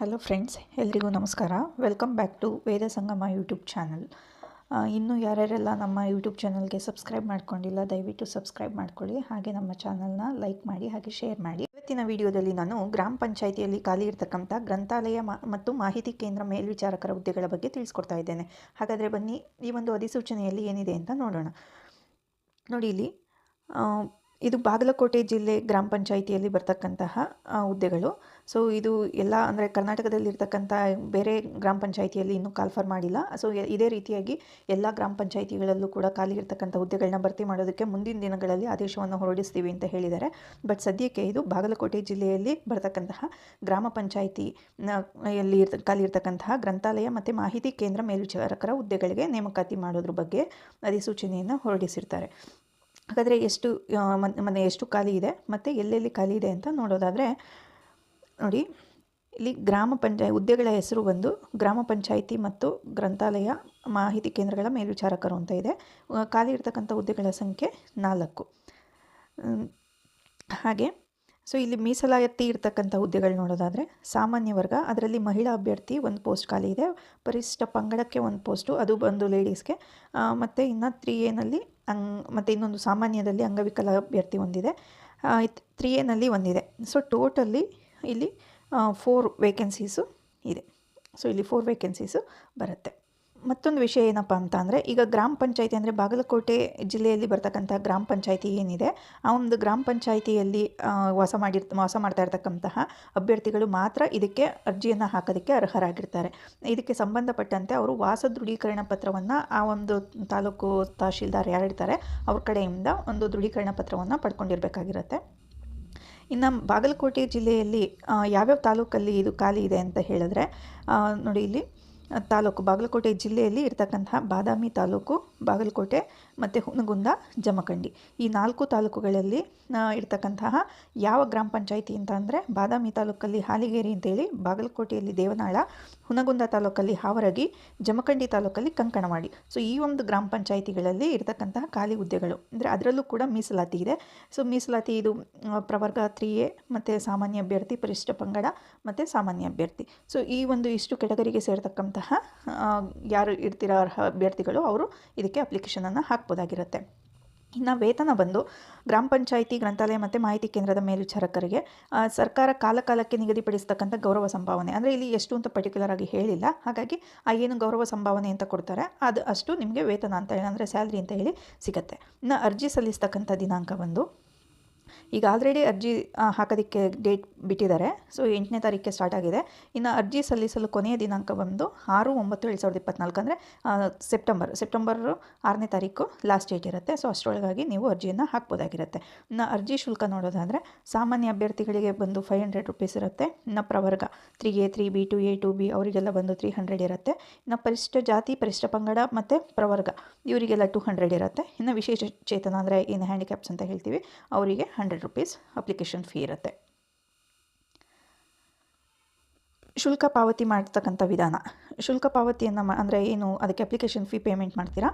Hello friends ಎಲ್ರಿಗೂ ನಮಸ್ಕಾರ. Welcome back to Veda Sangama YouTube channel ಇನ್ನೂ ಯಾರ್ಯಾರೆಲ್ಲ ನಮ್ಮ ಯೂಟ್ಯೂಬ್ ಚಾನಲ್ಗೆ ಸಬ್ಸ್ಕ್ರೈಬ್ ಮಾಡ್ಕೊಂಡಿಲ್ಲ, ದಯವಿಟ್ಟು ಸಬ್ಸ್ಕ್ರೈಬ್ ಮಾಡ್ಕೊಳ್ಳಿ. ಹಾಗೆ ನಮ್ಮ ಚಾನಲ್ನ ಲೈಕ್ ಮಾಡಿ, ಹಾಗೆ ಶೇರ್ ಮಾಡಿ. ಇವತ್ತಿನ ವಿಡಿಯೋದಲ್ಲಿ ನಾನು ಗ್ರಾಮ ಪಂಚಾಯಿತಿಯಲ್ಲಿ ಖಾಲಿ ಇರತಕ್ಕಂಥ ಗ್ರಂಥಾಲಯ ಮತ್ತು ಮಾಹಿತಿ ಕೇಂದ್ರ ಮೇಲ್ವಿಚಾರಕರ ಹುದ್ದೆಗಳ ಬಗ್ಗೆ ತಿಳಿಸ್ಕೊಡ್ತಾ ಇದ್ದೇನೆ. ಹಾಗಾದರೆ ಬನ್ನಿ, ಈ ಒಂದು ಅಧಿಸೂಚನೆಯಲ್ಲಿ ಏನಿದೆ ಅಂತ ನೋಡೋಣ. ನೋಡಿ ಇಲ್ಲಿ ಇದು ಬಾಗಲಕೋಟೆ ಜಿಲ್ಲೆ ಗ್ರಾಮ ಪಂಚಾಯಿತಿಯಲ್ಲಿ ಬರ್ತಕ್ಕಂತಹ ಹುದ್ದೆಗಳು. ಸೊ ಇದು ಎಲ್ಲ ಅಂದರೆ ಕರ್ನಾಟಕದಲ್ಲಿರ್ತಕ್ಕಂಥ ಬೇರೆ ಗ್ರಾಮ ಪಂಚಾಯಿತಿಯಲ್ಲಿ ಇನ್ನೂ ಕಾಲ್ಫರ್ ಮಾಡಿಲ್ಲ. ಸೊ ಇದೇ ರೀತಿಯಾಗಿ ಎಲ್ಲ ಗ್ರಾಮ ಪಂಚಾಯಿತಿಗಳಲ್ಲೂ ಕೂಡ ಖಾಲಿ ಇರ್ತಕ್ಕಂಥ ಹುದ್ದೆಗಳನ್ನ ಭರ್ತಿ ಮಾಡೋದಕ್ಕೆ ಮುಂದಿನ ದಿನಗಳಲ್ಲಿ ಆದೇಶವನ್ನು ಹೊರಡಿಸ್ತೀವಿ ಅಂತ ಹೇಳಿದ್ದಾರೆ. ಬಟ್ ಸದ್ಯಕ್ಕೆ ಇದು ಬಾಗಲಕೋಟೆ ಜಿಲ್ಲೆಯಲ್ಲಿ ಬರ್ತಕ್ಕಂತಹ ಗ್ರಾಮ ಪಂಚಾಯಿತಿ ಯಲ್ಲಿ ಇರ್ತ ಖಾಲಿ ಇರ್ತಕ್ಕಂತಹ ಗ್ರಂಥಾಲಯ ಮತ್ತು ಮಾಹಿತಿ ಕೇಂದ್ರ ಮೇಲ್ವಿಚಾರಕರ ಹುದ್ದೆಗಳಿಗೆ ನೇಮಕಾತಿ ಮಾಡೋದ್ರ ಬಗ್ಗೆ ಅಧಿಸೂಚನೆಯನ್ನು ಹೊರಡಿಸಿರ್ತಾರೆ. ಹಾಗಾದರೆ ಎಷ್ಟು ಮನೆ ಎಷ್ಟು ಖಾಲಿ ಇದೆ ಮತ್ತು ಎಲ್ಲೆಲ್ಲಿ ಖಾಲಿ ಇದೆ ಅಂತ ನೋಡೋದಾದರೆ, ನೋಡಿ, ಇಲ್ಲಿ ಗ್ರಾಮ ಪಂಚಾಯ ಹುದ್ದೆಗಳ ಹೆಸರು ಬಂದು ಗ್ರಾಮ ಪಂಚಾಯಿತಿ ಮತ್ತು ಗ್ರಂಥಾಲಯ ಮಾಹಿತಿ ಕೇಂದ್ರಗಳ ಮೇಲ್ವಿಚಾರಕರು ಅಂತ ಇದೆ. ಖಾಲಿ ಇರ್ತಕ್ಕಂಥ ಹುದ್ದೆಗಳ ಸಂಖ್ಯೆ ನಾಲ್ಕು. ಹಾಗೆ, ಸೊ ಇಲ್ಲಿ ಮೀಸಲಾತಿ ಇರ್ತಕ್ಕಂಥ ಹುದ್ದೆಗಳು ನೋಡೋದಾದರೆ, ಸಾಮಾನ್ಯ ವರ್ಗ, ಅದರಲ್ಲಿ ಮಹಿಳಾ ಅಭ್ಯರ್ಥಿ ಒಂದು ಪೋಸ್ಟ್ ಖಾಲಿ ಇದೆ, ಪರಿಶಿಷ್ಟ ಪಂಗಡಕ್ಕೆ ಒಂದು ಪೋಸ್ಟು, ಅದು ಬಂದು ಲೇಡೀಸ್ಗೆ ಮತ್ತು ಇನ್ನು ತ್ರೀ ಎನಲ್ಲಿ ಅಂಗ್, ಮತ್ತು ಇನ್ನೊಂದು ಸಾಮಾನ್ಯದಲ್ಲಿ ಅಂಗವಿಕಲ ಅಭ್ಯರ್ಥಿ ಒಂದಿದೆ. ತ್ರೀ ಎನಲ್ಲಿ ಒಂದಿದೆ. ಸೊ ಟೋಟಲಿ ಇಲ್ಲಿ ಫೋರ್ ವೇಕೆನ್ಸೀಸು ಇದೆ. ಸೊ ಇಲ್ಲಿ ಫೋರ್ ವೇಕೆನ್ಸೀಸು ಬರುತ್ತೆ. ಮತ್ತೊಂದು ವಿಷಯ ಏನಪ್ಪ ಅಂತ ಅಂದರೆ, ಈಗ ಗ್ರಾಮ ಪಂಚಾಯಿತಿ ಅಂದರೆ ಬಾಗಲಕೋಟೆ ಜಿಲ್ಲೆಯಲ್ಲಿ ಬರ್ತಕ್ಕಂಥ ಗ್ರಾಮ ಪಂಚಾಯಿತಿ ಏನಿದೆ, ಆ ಒಂದು ಗ್ರಾಮ ಪಂಚಾಯಿತಿಯಲ್ಲಿ ವಾಸ ಮಾಡಿರ್, ವಾಸ ಮಾಡ್ತಾ ಇರ್ತಕ್ಕಂತಹ ಅಭ್ಯರ್ಥಿಗಳು ಮಾತ್ರ ಇದಕ್ಕೆ ಅರ್ಜಿಯನ್ನು ಹಾಕೋದಕ್ಕೆ ಅರ್ಹರಾಗಿರ್ತಾರೆ. ಇದಕ್ಕೆ ಸಂಬಂಧಪಟ್ಟಂತೆ ಅವರು ವಾಸ ದೃಢೀಕರಣ ಪತ್ರವನ್ನು ಆ ಒಂದು ತಾಲೂಕು ತಹಶೀಲ್ದಾರ್ ಯಾರಿರ್ತಾರೆ ಅವ್ರ ಕಡೆಯಿಂದ ಒಂದು ದೃಢೀಕರಣ ಪತ್ರವನ್ನು ಪಡ್ಕೊಂಡಿರಬೇಕಾಗಿರುತ್ತೆ. ಇನ್ನು ಬಾಗಲಕೋಟೆ ಜಿಲ್ಲೆಯಲ್ಲಿ ಯಾವ್ಯಾವ ತಾಲೂಕಲ್ಲಿ ಇದು ಖಾಲಿ ಇದೆ ಅಂತ ಹೇಳಿದ್ರೆ ನೋಡಿ ಇಲ್ಲಿ ತಾಲೂಕು ಬಾಗಲಕೋಟೆ ಜಿಲ್ಲೆಯಲ್ಲಿ ಇರತಕ್ಕಂತಹ ಬಾದಾಮಿ ತಾಲೂಕು, ಬಾಗಲಕೋಟೆ ಮತ್ತು ಹುನಗುಂದ, ಜಮಖಂಡಿ. ಈ ನಾಲ್ಕು ತಾಲೂಕುಗಳಲ್ಲಿ ಇರತಕ್ಕಂತಹ ಯಾವ ಗ್ರಾಮ ಪಂಚಾಯಿತಿ ಅಂತ ಅಂದರೆ ಬಾದಾಮಿ ತಾಲೂಕಲ್ಲಿ ಹಾಲಿಗೇರಿ ಅಂತೇಳಿ ಬಾಗಲಕೋಟೆಯಲ್ಲಿ ದೇವನಾಳ, ಹುನಗುಂದ ತಾಲೂಕಲ್ಲಿ ಹಾವರಗಿ, ಜಮಖಂಡಿ ತಾಲೂಕಲ್ಲಿ ಕಂಕಣವಾಡಿ. ಸೊ ಈ ಒಂದು ಗ್ರಾಮ ಪಂಚಾಯಿತಿಗಳಲ್ಲಿ ಇರತಕ್ಕಂತಹ ಖಾಲಿ ಹುದ್ದೆಗಳು. ಅಂದರೆ ಅದರಲ್ಲೂ ಕೂಡ ಮೀಸಲಾತಿ ಇದೆ. ಸೊ ಮೀಸಲಾತಿ ಇದು ಪ್ರವರ್ಗ ತ್ರೀ ಎ ಮತ್ತು ಸಾಮಾನ್ಯ ಅಭ್ಯರ್ಥಿ, ಪರಿಶಿಷ್ಟ ಪಂಗಡ ಮತ್ತು ಸಾಮಾನ್ಯ ಅಭ್ಯರ್ಥಿ. ಸೊ ಈ ಒಂದು ಇಷ್ಟು ಕೆಟಗರಿಗೆ ಸೇರ್ತಕ್ಕಂತಹ ಆ, ಯಾರು ಇರ್ತಿರೋ ಅರ್ಹ ಅಭ್ಯರ್ಥಿಗಳು ಅವರು ಇದಕ್ಕೆ ಅಪ್ಲಿಕೇಶನನ್ನು ಹಾಕ್ಬೋದಾಗಿರುತ್ತೆ. ಇನ್ನು ವೇತನ ಬಂದು ಗ್ರಾಮ ಪಂಚಾಯಿತಿ ಗ್ರಂಥಾಲಯ ಮತ್ತು ಮಾಹಿತಿ ಕೇಂದ್ರದ ಮೇಲ್ವಿಚಾರಕರಿಗೆ ಸರ್ಕಾರ ಕಾಲಕಾಲಕ್ಕೆ ನಿಗದಿಪಡಿಸ್ತಕ್ಕಂಥ ಗೌರವ ಸಂಭಾವನೆ. ಅಂದರೆ ಇಲ್ಲಿ ಎಷ್ಟು ಅಂತ ಪರ್ಟಿಕ್ಯುಲರ್ ಆಗಿ ಹೇಳಿಲ್ಲ. ಹಾಗಾಗಿ ಆ ಏನು ಗೌರವ ಸಂಭಾವನೆ ಅಂತ ಕೊಡ್ತಾರೆ ಅದು ಅಷ್ಟು ನಿಮಗೆ ವೇತನ ಅಂತ ಹೇಳಿ ಅಂದರೆ ಸ್ಯಾಲ್ರಿ ಅಂತ ಹೇಳಿ ಸಿಗುತ್ತೆ. ಇನ್ನು ಅರ್ಜಿ ಸಲ್ಲಿಸ್ತಕ್ಕಂಥ ದಿನಾಂಕ ಬಂದು ಈಗ ಆಲ್ರೆಡಿ ಅರ್ಜಿ ಹಾಕೋದಕ್ಕೆ ಡೇಟ್ ಬಿಟ್ಟಿದ್ದಾರೆ. ಸೊ ಎಂಟನೇ ತಾರೀಕಿಗೆ ಸ್ಟಾರ್ಟ್ ಆಗಿದೆ. ಇನ್ನು ಅರ್ಜಿ ಸಲ್ಲಿಸಲು ಕೊನೆಯ ದಿನಾಂಕ ಬಂದು ಆರು, ಒಂಬತ್ತು, ಎರಡು ಸಾವಿರದ ಇಪ್ಪತ್ನಾಲ್ಕು ಅಂದರೆ ಸೆಪ್ಟೆಂಬರ್ ಸೆಪ್ಟೆಂಬರ್ ಆರನೇ ತಾರೀಕು ಲಾಸ್ಟ್ ಡೇಟ್ ಇರುತ್ತೆ. ಸೊ ಅಷ್ಟರೊಳಗಾಗಿ ನೀವು ಅರ್ಜಿಯನ್ನು ಹಾಕ್ಬೋದಾಗಿರುತ್ತೆ. ಇನ್ನು ಅರ್ಜಿ ಶುಲ್ಕ ನೋಡೋದಾದರೆ, ಸಾಮಾನ್ಯ ಅಭ್ಯರ್ಥಿಗಳಿಗೆ ಬಂದು ಫೈವ್ ಹಂಡ್ರೆಡ್ ರುಪೀಸ್ ಇರುತ್ತೆ. ಇನ್ನು ಪ್ರವರ್ಗ three A three B two A two B ಅವರಿಗೆಲ್ಲ ಬಂದು ತ್ರೀ ಹಂಡ್ರೆಡ್ ಇರುತ್ತೆ. ಇನ್ನು ಪರಿಷ್ಠ ಜಾತಿ, ಪರಿಷ್ಠ ಪಂಗಡ ಮತ್ತು ಪ್ರವರ್ಗ, ಇವರಿಗೆಲ್ಲ ಟು ಹಂಡ್ರೆಡ್ ಇರುತ್ತೆ. ಇನ್ನು ವಿಶೇಷ ಚೇತನ ಅಂದರೆ, ಏನು ಹ್ಯಾಂಡಿಕ್ಯಾಪ್ಸ್ ಅಂತ ಹೇಳ್ತೀವಿ, ಅವರಿಗೆ ಹಂಡ್ರೆಡ್ ರುಪೀಸ್ ಅಪ್ಲಿಕೇಶನ್ ಫೀ ಇರುತ್ತೆ. ಶುಲ್ಕ ಪಾವತಿ ಮಾಡ್ತಕ್ಕಂಥ ವಿಧಾನ. ಶುಲ್ಕ ಪಾವತಿಯನ್ನು ಮಾ, ಅಂದರೆ ಏನು, ಅದಕ್ಕೆ ಅಪ್ಲಿಕೇಶನ್ ಫೀ ಪೇಮೆಂಟ್ ಮಾಡ್ತೀರಾ?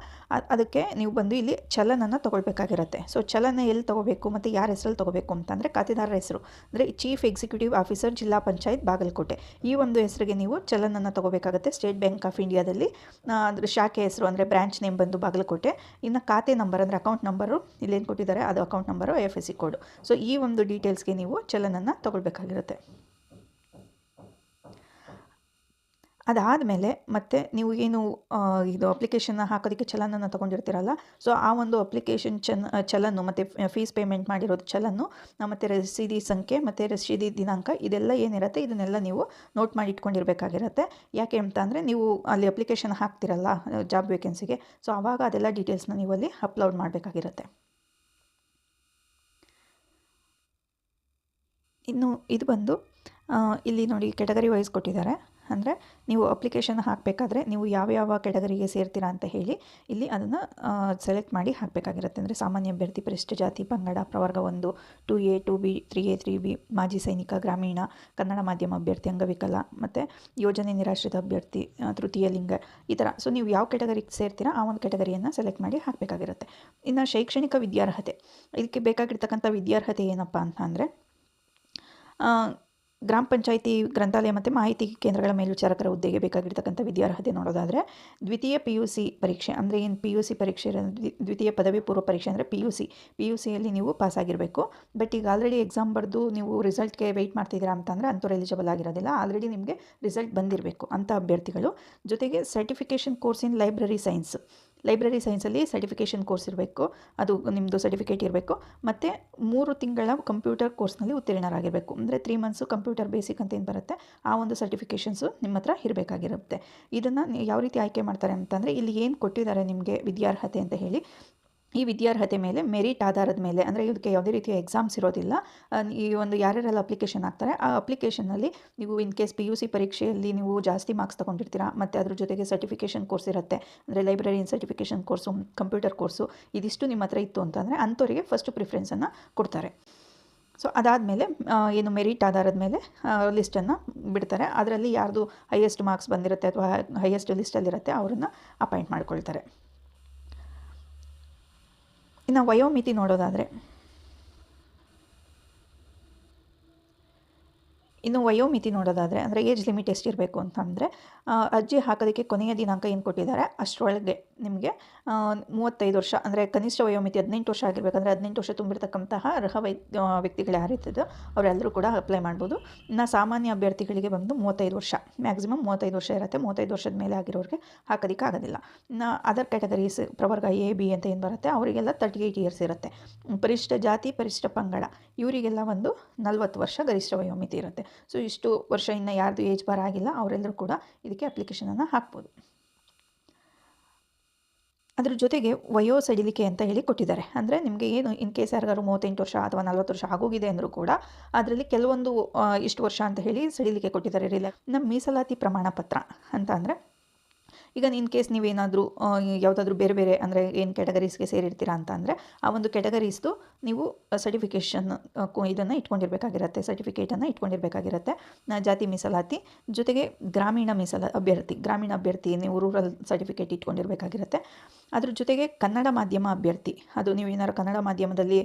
ಅದಕ್ಕೆ ನೀವು ಬಂದು ಇಲ್ಲಿ ಚಲನನ್ನು ತೊಗೊಳ್ಬೇಕಾಗಿರುತ್ತೆ. ಸೊ ಚಲನ ಎಲ್ಲಿ ತೊಗೋಬೇಕು ಮತ್ತು ಯಾರ ಹೆಸರಲ್ಲಿ ತೊಗೋಬೇಕು ಅಂತಂದರೆ ಖಾತೆದಾರರ ಹೆಸರು. ಅಂದರೆ ಚೀಫ್ ಎಕ್ಸಿಕ್ಯೂಟಿವ್ ಆಫೀಸರ್ ಜಿಲ್ಲಾ ಪಂಚಾಯತ್, ಬಾಗಲಕೋಟೆ. ಈ ಒಂದು ಹೆಸರಿಗೆ ನೀವು ಚಲನನ್ನು ತೊಗೋಬೇಕಾಗುತ್ತೆ. ಸ್ಟೇಟ್ ಬ್ಯಾಂಕ್ ಆಫ್ ಇಂಡಿಯಾದಲ್ಲಿ ಅದರ ಶಾಖೆ ಹೆಸರು ಅಂದರೆ ಬ್ರಾಂಚ್ ನೇಮ್ ಬಂದು ಬಾಗಲಕೋಟೆ. ಇನ್ನು ಖಾತೆ ನಂಬರ್ ಅಂದರೆ ಅಕೌಂಟ್ ನಂಬರು ಇಲ್ಲೇನು ಕೊಟ್ಟಿದ್ದಾರೆ, ಅದು account number F S C code so ಈ ಒಂದು ಡೀಟೇಲ್ಸ್ಗೆ ನೀವು ಚಲನನ್ನು ತೊಗೊಳ್ಬೇಕಾಗಿರುತ್ತೆ. ಅದಾದಮೇಲೆ ಮತ್ತೆ ನೀವು ಏನು ಇದು ಅಪ್ಲಿಕೇಶನ್ನ ಹಾಕೋದಕ್ಕೆ ಚಲನನ್ನು ತೊಗೊಂಡಿರ್ತೀರಲ್ಲ ಸೊ ಆ ಒಂದು ಅಪ್ಲಿಕೇಶನ್ ಚನ್ ಚಲನ್ನು ಮತ್ತು ಫೀಸ್ ಪೇಮೆಂಟ್ ಮಾಡಿರೋದು ಚಲನ್ನು ಮತ್ತು ರಸೀದಿ ಸಂಖ್ಯೆ ಮತ್ತು ರಸೀದಿ ದಿನಾಂಕ ಇದೆಲ್ಲ ಏನಿರುತ್ತೆ, ಇದನ್ನೆಲ್ಲ ನೀವು ನೋಟ್ ಮಾಡಿ ಇಟ್ಕೊಂಡಿರಬೇಕಾಗಿರುತ್ತೆ. ಯಾಕೆ ಅಂತ ಅಂದರೆ ನೀವು ಅಲ್ಲಿ ಅಪ್ಲಿಕೇಶನ್ ಹಾಕ್ತಿರಲ್ಲ ಜಾಬ್ ವೇಕೆನ್ಸಿಗೆ ಸೊ ಆವಾಗ ಅದೆಲ್ಲ ಡೀಟೇಲ್ಸ್ನ ನೀವು ಅಲ್ಲಿ ಅಪ್ಲೋಡ್ ಮಾಡಬೇಕಾಗಿರುತ್ತೆ. ಇನ್ನು ಇದು ಬಂದು ಇಲ್ಲಿ ನೋಡಿ ಕೆಟಗರಿ ವೈಸ್ ಕೊಟ್ಟಿದ್ದಾರೆ. ಅಂದರೆ ನೀವು ಅಪ್ಲಿಕೇಶನ್ ಹಾಕಬೇಕಾದ್ರೆ ನೀವು ಯಾವ ಯಾವ ಕೆಟಗರಿಗೆ ಸೇರ್ತೀರಾ ಅಂತ ಹೇಳಿ ಇಲ್ಲಿ ಅದನ್ನು ಸೆಲೆಕ್ಟ್ ಮಾಡಿ ಹಾಕಬೇಕಾಗಿರುತ್ತೆ. ಅಂದರೆ ಸಾಮಾನ್ಯ ಅಭ್ಯರ್ಥಿ ಪರಿಶಿಷ್ಟ ಜಾತಿ, ಪಂಗಡ, ಪ್ರವರ್ಗ ಒಂದು two A two B three A three B ಮಾಜಿ ಸೈನಿಕ, ಗ್ರಾಮೀಣ, ಕನ್ನಡ ಮಾಧ್ಯಮ ಅಭ್ಯರ್ಥಿ, ಅಂಗವಿಕಲ, ಮತ್ತು ಯೋಜನೆ ನಿರಾಶ್ರಿತ ಅಭ್ಯರ್ಥಿ ತೃತೀಯ ಲಿಂಗ, ಈ ಥರ ಸೊ ನೀವು ಯಾವ ಕೆಟಗರಿಗೆ ಸೇರ್ತೀರಾ ಆ ಒಂದು ಕೆಟಗರಿಯನ್ನು ಸೆಲೆಕ್ಟ್ ಮಾಡಿ ಹಾಕಬೇಕಾಗಿರುತ್ತೆ. ಇನ್ನು ಶೈಕ್ಷಣಿಕ ವಿದ್ಯಾರ್ಹತೆ. ಇದಕ್ಕೆ ಬೇಕಾಗಿರ್ತಕ್ಕಂಥ ವಿದ್ಯಾರ್ಹತೆ ಏನಪ್ಪ ಅಂತ ಅಂದರೆ ಗ್ರಾಮ ಪಂಚಾಯಿತಿ ಗ್ರಂಥಾಲಯ ಮತ್ತು ಮಾಹಿತಿ ಕೇಂದ್ರಗಳ ಮೇಲ್ವಿಚಾರಕರ ಹುದ್ದೆಗೆ ಬೇಕಾಗಿರ್ತಕ್ಕಂಥ ವಿದ್ಯಾರ್ಹತೆ ನೋಡೋದಾದರೆ, ದ್ವಿತೀಯ ಪಿ ಯು ಸಿ ಪರೀಕ್ಷೆ, ಅಂದರೆ ಏನು ಪಿ ಯು ಸಿ ಪರೀಕ್ಷೆ ದ್ವಿತೀಯ ಪದವಿ ಪೂರ್ವ ಪರೀಕ್ಷೆ ಅಂದರೆ P U C P U ಸಿಯಲ್ಲಿ ನೀವು ಪಾಸ್ ಆಗಿರಬೇಕು ಬಟ್ ಈಗ ಆಲ್ರೆಡಿ ಎಕ್ಸಾಮ್ ಬರೆದು ನೀವು ರಿಸಲ್ಟ್ಗೆ ವೆಯ್ಟ್ ಮಾಡ್ತಿದ್ದೀರಾ ಅಂತಂದರೆ ಅಂಥವ್ರು ಎಲಿಜಿಬಲ್ ಆಗಿರೋದಿಲ್ಲ. ಆಲ್ರೆಡಿ ನಿಮಗೆ ರಿಸಲ್ಟ್ ಬಂದಿರಬೇಕು ಅಂಥ ಅಭ್ಯರ್ಥಿಗಳು. ಜೊತೆಗೆ certification course in library science library ಸೈನ್ಸಲ್ಲಿ certification course ಇರಬೇಕು. ಅದು ನಿಮ್ಮದು ಸರ್ಟಿಫಿಕೇಟ್ ಇರಬೇಕು. ಮತ್ತು ಮೂರು ತಿಂಗಳ ಕಂಪ್ಯೂಟರ್ ಕೋರ್ಸ್ನಲ್ಲಿ ಉತ್ತೀರ್ಣರಾಗಿರಬೇಕು. ಅಂದರೆ ತ್ರೀ ಮಂತ್ಸು ಕಂಪ್ಯೂಟರ್ ಬೇಸಿಕ್ ಅಂತ ಏನು ಬರುತ್ತೆ? ಆ ಒಂದು ಸರ್ಟಿಫಿಕೇಷನ್ಸು ನಿಮ್ಮ ಹತ್ರ ಇರಬೇಕಾಗಿರುತ್ತೆ. ಇದನ್ನು ಯಾವ ರೀತಿ ಆಯ್ಕೆ ಮಾಡ್ತಾರೆ ಅಂತಂದರೆ ಇಲ್ಲಿ ಏನು ಕೊಟ್ಟಿದ್ದಾರೆ ನಿಮಗೆ ವಿದ್ಯಾರ್ಹತೆ ಅಂತ ಹೇಳಿ. ಈ ವಿದ್ಯಾರ್ಹತೆ ಮೇಲೆ ಮೆರಿಟ್ ಆಧಾರದ ಮೇಲೆ, ಅಂದರೆ ಇದಕ್ಕೆ ಯಾವುದೇ ರೀತಿಯ ಎಕ್ಸಾಮ್ಸ್ ಇರೋದಿಲ್ಲ ಈ ಒಂದು ಯಾರ್ಯಾರೆಲ್ಲ ಅಪ್ಲಿಕೇಶನ್ ಹಾಕ್ತಾರೆ, ಆ ಅಪ್ಲಿಕೇಶನಲ್ಲಿ ನೀವು in case P U C ಪರೀಕ್ಷೆಯಲ್ಲಿ ನೀವು ಜಾಸ್ತಿ ಮಾರ್ಕ್ಸ್ ತೊಗೊಂಡಿರ್ತೀರಾ, ಮತ್ತು ಅದ್ರ ಜೊತೆಗೆ ಸರ್ಟಿಫಿಕೇಷನ್ ಕೋರ್ಸ್ ಇರುತ್ತೆ, ಅಂದರೆ library certification course computer course ಇದಿಷ್ಟು ನಿಮ್ಮ ಹತ್ರ ಇತ್ತು ಅಂತಂದರೆ ಅಂಥವರಿಗೆ ಫಸ್ಟ್ ಪ್ರಿಫರೆನ್ಸನ್ನು ಕೊಡ್ತಾರೆ. ಸೊ ಅದಾದಮೇಲೆ ಏನು ಮೆರಿಟ್ ಆಧಾರದ ಮೇಲೆ ಲಿಸ್ಟನ್ನು ಬಿಡ್ತಾರೆ. ಅದರಲ್ಲಿ ಯಾರ್ದು ಹೈಯೆಸ್ಟ್ ಮಾರ್ಕ್ಸ್ ಬಂದಿರುತ್ತೆ ಅಥವಾ ಹೈಯೆಸ್ಟ್ ಲಿಸ್ಟಲ್ಲಿರುತ್ತೆ ಅವರನ್ನು ಅಪಾಯಿಂಟ್ ಮಾಡ್ಕೊಳ್ತಾರೆ. ಇನ್ನು ವಯೋಮಿತಿ ನೋಡೋದಾದರೆ. ಇನ್ನು ವಯೋಮಿತಿ ನೋಡೋದಾದರೆ ಅಂದರೆ ಏಜ್ ಲಿಮಿಟ್ ಎಷ್ಟಿರಬೇಕು ಅಂತಂದರೆ ಅರ್ಜಿ ಹಾಕೋದಕ್ಕೆ ಕೊನೆಯ ದಿನಾಂಕ ಏನು ಕೊಟ್ಟಿದ್ದಾರೆ? ಅಷ್ಟರೊಳಗೆ ನಿಮಗೆ ಮೂವತ್ತೈದು ವರ್ಷ ಅಂದರೆ ಕನಿಷ್ಠ ವಯೋಮಿತಿ ಹದಿನೆಂಟು ವರ್ಷ ಆಗಿರಬೇಕಂದ್ರೆ ಹದಿನೆಂಟು ವರ್ಷ ತುಂಬಿರ್ತಕ್ಕಂತಹ ಅರ್ಹ ವೈ ವ್ಯಕ್ತಿಗಳು ಯಾರಿರ್ತದೋ, ಅವರೆಲ್ಲರೂ ಕೂಡ ಅಪ್ಲೈ ಮಾಡ್ಬೋದು. ಇನ್ನು ಸಾಮಾನ್ಯ ಅಭ್ಯರ್ಥಿಗಳಿಗೆ ಬಂದು ಮೂವತ್ತೈದು ವರ್ಷ ಮ್ಯಾಕ್ಸಿಮಮ್ ಮೂವತ್ತೈದು ವರ್ಷ ಇರುತ್ತೆ. ಮೂವತ್ತೈದು ವರ್ಷದ ಮೇಲೆ ಆಗಿರೋರಿಗೆ ಹಾಕೋದಕ್ಕೆ ಆಗೋದಿಲ್ಲ. ಇನ್ನು ಅದರ್ ಕ್ಯಾಟಗರೀಸ್ ಪ್ರವರ್ಗ ಎ ಬಿ ಅಂತ ಏನು ಬರುತ್ತೆ, ಅವರಿಗೆಲ್ಲ ತರ್ಟಿ ಏಯ್ಟ್ ಇಯರ್ಸ್ ಇರುತ್ತೆ. ಪರಿಷ್ಠ ಜಾತಿ, ಪರಿಷ್ಠ ಪಂಗಡ, ಇವರಿಗೆಲ್ಲ ಒಂದು ನಲ್ವತ್ತು ವರ್ಷ ಗರಿಷ್ಠ ವಯೋಮಿತಿ ಇರುತ್ತೆ. ಸೊ ಇಷ್ಟು ವರ್ಷ ಇನ್ನು ಯಾರ್ದು ಏಜ್ ಬಾರ್ ಆಗಿಲ್ಲ ಅವರೆಲ್ಲರೂ ಕೂಡ ಇದಕ್ಕೆ ಅಪ್ಲಿಕೇಶನನ್ನು ಹಾಕ್ಬೋದು. ಅದ್ರ ಜೊತೆಗೆ ವಯೋ ಸಡಿಲಿಕೆ ಅಂತ ಹೇಳಿ ಕೊಟ್ಟಿದ್ದಾರೆ. ಅಂದರೆ ನಿಮಗೆ ಏನು ಇನ್ ಕೇಸ್ ಯಾರಿಗಾರು ಮೂವತ್ತೆಂಟು ವರ್ಷ ಅಥವಾ ನಲ್ವತ್ತು ವರ್ಷ ಆಗೋಗಿದೆ ಅಂದರೂ ಕೂಡ ಅದರಲ್ಲಿ ಕೆಲವೊಂದು ಇಷ್ಟು ವರ್ಷ ಅಂತ ಹೇಳಿ ಸಡಿಲಿಕೆ ಕೊಟ್ಟಿದ್ದಾರೆ. ರೀ ನಮ್ಮ ಮೀಸಲಾತಿ ಪ್ರಮಾಣ ಪತ್ರ ಅಂತ ಅಂದರೆ ಈಗ ಇನ್ ಕೇಸ್ ನೀವೇನಾದರೂ ಯಾವುದಾದ್ರೂ ಬೇರೆ ಬೇರೆ ಅಂದರೆ ಏನು ಕ್ಯಾಟಗರೀಸ್ಗೆ ಸೇರಿರ್ತೀರಾ ಅಂತ ಅಂದರೆ, ಆ ಒಂದು ಕ್ಯಾಟಗರೀಸ್ದು ನೀವು ಸರ್ಟಿಫಿಕೇಷನ್ ಇದನ್ನು ಇಟ್ಕೊಂಡಿರಬೇಕಾಗಿರುತ್ತೆ ಸರ್ಟಿಫಿಕೇಟನ್ನು ಇಟ್ಕೊಂಡಿರಬೇಕಾಗಿರುತ್ತೆ. ಜಾತಿ ಮೀಸಲಾತಿ, ಜೊತೆಗೆ ಗ್ರಾಮೀಣ ಮೀಸಲ, ಅಭ್ಯರ್ಥಿ, ಗ್ರಾಮೀಣ ಅಭ್ಯರ್ಥಿ, ನೀವು ರೂರಲ್ ಸರ್ಟಿಫಿಕೇಟ್ ಇಟ್ಕೊಂಡಿರಬೇಕಾಗಿರುತ್ತೆ. ಅದ್ರ ಜೊತೆಗೆ ಕನ್ನಡ ಮಾಧ್ಯಮ ಅಭ್ಯರ್ಥಿ, ಅದು ನೀವು ಏನಾದ್ರು ಕನ್ನಡ ಮಾಧ್ಯಮದಲ್ಲಿ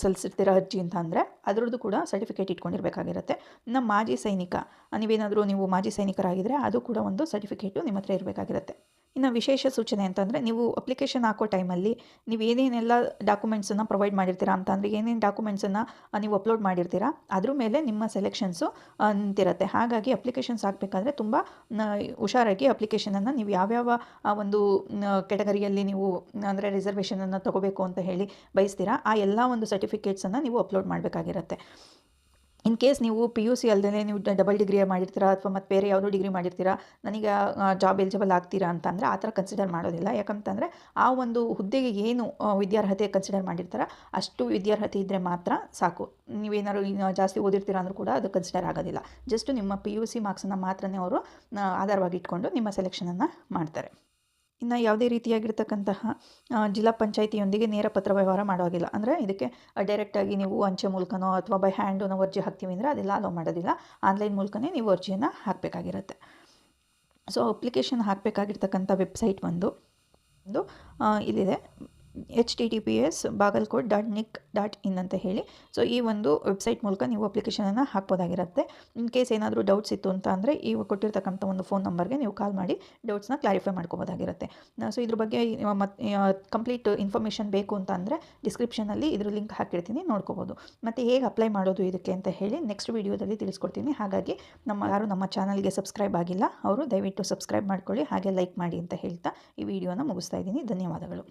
ಸಲ್ಲಿಸಿರ್ತೀರ ಅರ್ಜಿ ಅಂತ ಅಂದರೆ ಅದರದ್ದು ಕೂಡ ಸರ್ಟಿಫಿಕೇಟ್ ಇಟ್ಕೊಂಡಿರಬೇಕಾಗಿರುತ್ತೆ. ನಮ್ಮ ಮಾಜಿ ಸೈನಿಕ, ನೀವೇನಾದರೂ ನೀವು ಮಾಜಿ ಸೈನಿಕರಾಗಿದ್ದರೆ ಅದು ಕೂಡ ಒಂದು ಸರ್ಟಿಫಿಕೇಟು ನಿಮ್ಮ ಹತ್ರ ಇರಬೇಕಾಗಿರುತ್ತೆ. ಇನ್ನು ವಿಶೇಷ ಸೂಚನೆ ಅಂತಂದರೆ ನೀವು ಅಪ್ಲಿಕೇಶನ್ ಹಾಕೋ ಟೈಮಲ್ಲಿ ನೀವು ಏನೇನೆಲ್ಲ ಡಾಕ್ಯುಮೆಂಟ್ಸನ್ನು ಪ್ರೊವೈಡ್ ಮಾಡಿರ್ತೀರಾ ಅಂತಂದರೆ ಏನೇನು ಡಾಕ್ಯುಮೆಂಟ್ಸನ್ನು ನೀವು ಅಪ್ಲೋಡ್ ಮಾಡಿರ್ತೀರಾ, ಅದ್ರ ಮೇಲೆ ನಿಮ್ಮ ಸೆಲೆಕ್ಷನ್ಸು ನಿಂತಿರುತ್ತೆ. ಹಾಗಾಗಿ ಅಪ್ಲಿಕೇಶನ್ಸ್ ಹಾಕಬೇಕಾದ್ರೆ ತುಂಬ ಹುಷಾರಾಗಿ ಅಪ್ಲಿಕೇಶನನ್ನು ನೀವು ಯಾವ್ಯಾವ ಒಂದು ಕೆಟಗರಿಯಲ್ಲಿ ನೀವು, ಅಂದರೆ ರಿಸರ್ವೇಷನನ್ನು ತಗೋಬೇಕು ಅಂತ ಹೇಳಿ ಬಯಸ್ತೀರಾ, ಆ ಎಲ್ಲ ಒಂದು ಸರ್ಟಿಫಿಕೇಟ್ಸನ್ನು ನೀವು ಅಪ್ಲೋಡ್ ಮಾಡಬೇಕಾಗಿರುತ್ತೆ. ಇನ್ ಕೇಸ್ ನೀವು ಪಿ ಯು ಸಿ ಅಲ್ಲದೆ ನೀವು ಡಬಲ್ ಡಿಗ್ರಿ ಮಾಡಿರ್ತೀರಾ ಅಥವಾ ಮತ್ತು ಬೇರೆ ಯಾವುದೋ ಡಿಗ್ರಿ ಮಾಡಿರ್ತೀರಾ, ನನಗೆ ಜಾಬ್ ಎಲಿಜಿಬಲ್ ಆಗ್ತೀರಾ ಅಂತಂದರೆ ಆ ಥರ ಕನ್ಸಿಡರ್ ಮಾಡೋದಿಲ್ಲ. ಯಾಕಂತಂದರೆ ಆ ಒಂದು ಹುದ್ದೆಗೆ ಏನು ವಿದ್ಯಾರ್ಹತೆ ಕನ್ಸಿಡರ್ ಮಾಡಿರ್ತಾರ, ಅಷ್ಟು ವಿದ್ಯಾರ್ಹತೆ ಇದ್ದರೆ ಮಾತ್ರ ಸಾಕು. ನೀವೇನಾದ್ರು ಜಾಸ್ತಿ ಓದಿರ್ತೀರಾ ಅಂದರೂ ಕೂಡ ಅದು ಕನ್ಸಿಡರ್ ಆಗೋದಿಲ್ಲ. ಜಸ್ಟ್ ನಿಮ್ಮ ಪಿ ಯು ಸಿ ಮಾರ್ಕ್ಸನ್ನು ಮಾತ್ರನೇ ಅವರು ಆಧಾರವಾಗಿ ಇಟ್ಕೊಂಡು ನಿಮ್ಮ ಸೆಲೆಕ್ಷನನ್ನು ಮಾಡ್ತಾರೆ. ಇನ್ನು ಯಾವುದೇ ರೀತಿಯಾಗಿರ್ತಕ್ಕಂತಹ ಜಿಲ್ಲಾ ಪಂಚಾಯಿತಿಯೊಂದಿಗೆ ನೇರ ಪತ್ರ ವ್ಯವಹಾರ ಮಾಡೋಗಿಲ್ಲ ಅಂದರೆ ಇದಕ್ಕೆ ಡೈರೆಕ್ಟಾಗಿ ನೀವು ಅಂಚೆ ಮೂಲಕನೋ ಅಥವಾ ಬೈ ಹ್ಯಾಂಡು ನಾವು ಅರ್ಜಿ ಹಾಕ್ತೀವಿ ಅಂದರೆ ಅದೆಲ್ಲ ಅಲೋ ಮಾಡೋದಿಲ್ಲ. ಆನ್ಲೈನ್ ಮೂಲಕನೇ ನೀವು ಅರ್ಜಿಯನ್ನು ಹಾಕಬೇಕಾಗಿರುತ್ತೆ. ಸೊ ಅಪ್ಲಿಕೇಶನ್ ಹಾಕಬೇಕಾಗಿರ್ತಕ್ಕಂಥ ವೆಬ್ಸೈಟ್ ಒಂದು ಒಂದು ಇಲ್ಲಿದೆ. H T T P S Bagalkot dot nic dot in ಅಂತ ಹೇಳಿ. ಸೊ ಈ ಒಂದು ವೆಬ್ಸೈಟ್ ಮೂಲಕ ನೀವು ಅಪ್ಲಿಕೇಶನನ್ನು ಹಾಕ್ಬೋದಾಗಿರುತ್ತೆ. ಇನ್ ಕೇಸ್ ಏನಾದರೂ ಡೌಟ್ಸ್ ಇತ್ತು ಅಂತ ಅಂದರೆ, ಈ ಕೊಟ್ಟಿರ್ತಕ್ಕಂಥ ಒಂದು ಫೋನ್ ನಂಬರ್ಗೆ ನೀವು ಕಾಲ್ ಮಾಡಿ ಡೌಟ್ಸ್ನ ಕ್ಲಾರಿಫೈ ಮಾಡ್ಕೋಬೋದಾಗಿರುತ್ತೆ. ಸೊ ಇದ್ರ ಬಗ್ಗೆ ಮತ್ತು ಕಂಪ್ಲೀಟ್ ಇನ್ಫಾರ್ಮೇಷನ್ ಬೇಕು ಅಂತ ಅಂದರೆ ಡಿಸ್ಕ್ರಿಪ್ಷನಲ್ಲಿ ಇದ್ರ ಲಿಂಕ್ ಹಾಕಿರ್ತೀನಿ, ನೋಡ್ಕೋಬೋದು. ಮತ್ತು ಹೇಗೆ ಅಪ್ಲೈ ಮಾಡೋದು ಇದಕ್ಕೆ ಅಂತ ಹೇಳಿ ನೆಕ್ಸ್ಟ್ ವೀಡಿಯೋದಲ್ಲಿ ತಿಳಿಸ್ಕೊಡ್ತೀನಿ. ಹಾಗಾಗಿ ನಮ್ಮ, ಯಾರು ನಮ್ಮ ಚಾನಲ್ಗೆ ಸಬ್ಸ್ಕ್ರೈಬ್ ಆಗಿಲ್ಲ, ಅವರು ದಯವಿಟ್ಟು ಸಬ್ಸ್ಕ್ರೈಬ್ ಮಾಡ್ಕೊಳ್ಳಿ, ಹಾಗೆ ಲೈಕ್ ಮಾಡಿ ಅಂತ ಹೇಳ್ತಾ ಈ ವಿಡಿಯೋನ ಮುಗಿಸ್ತಾ ಇದ್ದೀನಿ. ಧನ್ಯವಾದಗಳು.